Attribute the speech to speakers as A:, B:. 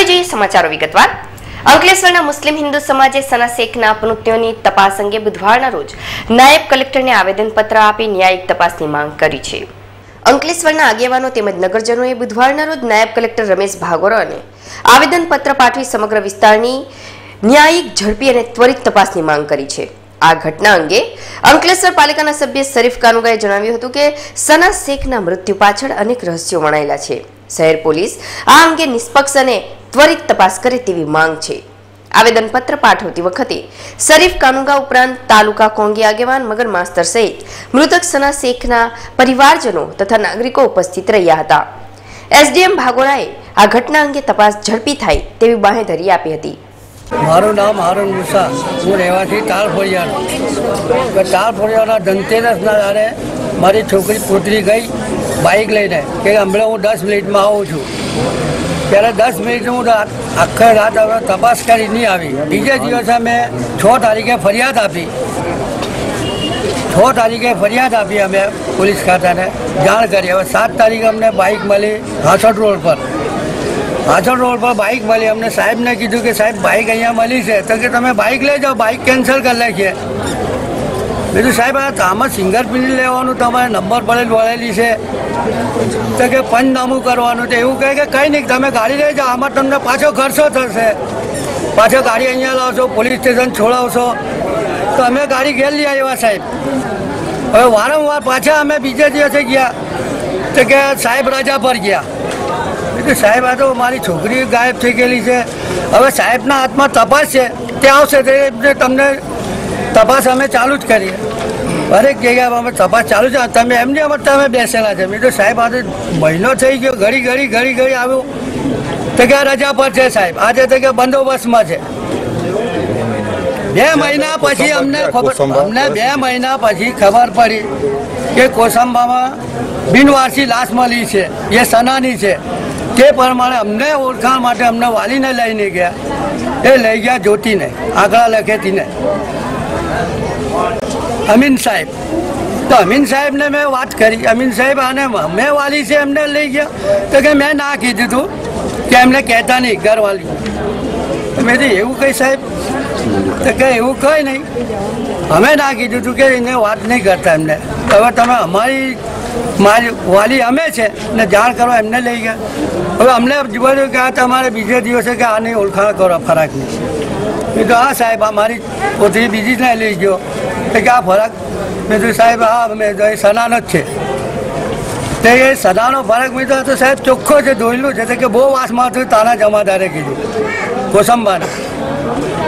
A: હવે જોઈએ સમાચારો વિગતવાર. અંકલેશ્વરના મુસ્લિમ હિન્દુ સમાજે સના શેખના અપનૃત્યોની તપાસ અંગે બુધવારના રોજ નાયબ કલેક્ટરને આવેદનપત્ર આપી ન્યાયિક તપાસની માંગ કરી છે. અંકલેશ્વરના આગેવાનો તેમજ નગરજનોએ બુધવારના રોજ નાયબ કલેક્ટર રમેશ ભાગોરાને આવેદનપત્ર પાઠવી સમગ્ર વિસ્તારની ન્યાયિક ઝડપી અને ત્વરિત તપાસની માંગ કરી છે. આ ઘટના અંગે અંકલેશ્વર પાલિકાના સભ્ય શરીફ કાનુગાએ જણાવ્યું હતું કે સના શેખના મૃત્યુ પાછળ અનેક રહસ્યો વણાયેલા છે. શહેર પોલીસ આ અંગે નિષ્પક્ષ અને ત્વરિત તપાસ કરે તેવી માંગ છે. આવેદનપત્ર પાઠવતી વખતે શરીફ કાનુગા ઉપરાંત તાલુકા કોંગી આગેવાન મગર માસ્તર સહિત મૃતક સના શેખના પરિવારજનો તથા નાગરિકો ઉપસ્થિત રહ્યા હતા. એસડીએમ ભાગોળાએ આ ઘટના અંગે તપાસ ઝડપી થાય તેવી બાહેધરી આપી હતી.
B: મારું નામ હારૂન મુસા. હું રહેવાથી તાલ ફળિયાના ધનતેરસના દાડે મારી છોકરી પુત્રી ગઈ બાઇક લઈને. કે હમણાં હું દસ મિનિટમાં આવું છું. ત્યારે દસ મિનિટ હું આખી રાત તપાસ કરી નહીં આવી. બીજે દિવસે મેં છ તારીખે ફરિયાદ આપી. છ તારીખે ફરિયાદ આપી અમે પોલીસ ખાતાને. જાણ કરી. હવે સાત તારીખે અમને બાઇક મળી હાસોટ રોડ પર. હાજર રોડ પર બાઇક મળી. અમને સાહેબને કીધું કે સાહેબ બાઇક અહીંયા મળી છે. તો કે તમે બાઇક લઈ જાઓ. બાઇક કેન્સલ કરી નાખીએ. બીજું સાહેબ, આ આમાં ફિંગરપ્રિન્ટ લેવાનું તમારે નંબર પ્લેટ વળેલી છે. તો કે પંચનામું કરવાનું તો એવું કહે કે કંઈ નહીં, તમે ગાડી લઈ જાઓ, આમાં તમને પાછો ખર્ચો થશે. પાછો ગાડી અહીંયા લાવશો, પોલીસ સ્ટેશન છોડાવશો. તો અમે ગાડી ઘેર લઈ આવ્યા, સાહેબ. હવે વારંવાર પાછા અમે બીજે દિવસે ગયા. તો કે સાહેબ રજા પર ગયા. એટલે સાહેબ, આ તો મારી છોકરી ગાયબ થઈ ગયેલી છે. હવે સાહેબના હાથમાં તપાસ છે. તે આવશે તે તમને તપાસ અમે ચાલુ જ કરીએ. દરેક જગ્યાએ અમે તપાસ ચાલુ છે. તમે એમની અમે તમે બેસેલા છે. મેં તો સાહેબ આજે મહિનો થઈ ગયો ઘડી ઘડી ઘડી ઘડી આવ્યું. તો કે આ રજા પર છે સાહેબ. આજે તો કે બંદોબસ્તમાં છે. બે મહિના પછી અમને ખબર અમને બે મહિના પછી ખબર પડી કે કોસંબામાં બિનવારસી લાશ મળી છે. એ સનાની છે. તે પ્રમાણે અમને ઓળખાણ માટે અમને વાલીને લઈને ગયા. એ લઈ ગયા જ્યોતિને. આગળ લખેતીને. અમીન સાહેબ. તો અમીન સાહેબને મેં વાત કરી. અમીન સાહેબ, આને મેં વાલી છે, એમને લઈ ગયા. તો કે મેં ના કીધું હતું કે એમને કહેતા નહીં ઘરવાલી મેં કીધું, એવું કંઈ સાહેબ? તો કે, એવું કંઈ નહીં. અમે ના કીધું હતું કે એને વાત નહીં કરતા એમને. હવે તમે અમારી મારી વાલી અમે છે ને જાણ કરવા એમને લઈ ગયા. હવે અમને જોયું કે આ તમારે બીજે દિવસે કે આની ઓળખાણ કરો, ફરાકની. તો હા સાહેબ, આ મારી પોતરી બીજી જ લઈ ગયો. કે આ ફરક? મેં સાહેબ, હા મેં તો એ સનાનો જ છે. તે એ સદાનો ફરક મેં તો સાહેબ ચોખ્ખો છે ધોઈલું છે. કે બહુ વાસમાં મારતું તાના જમાદારે કીધું. કોસંબાના.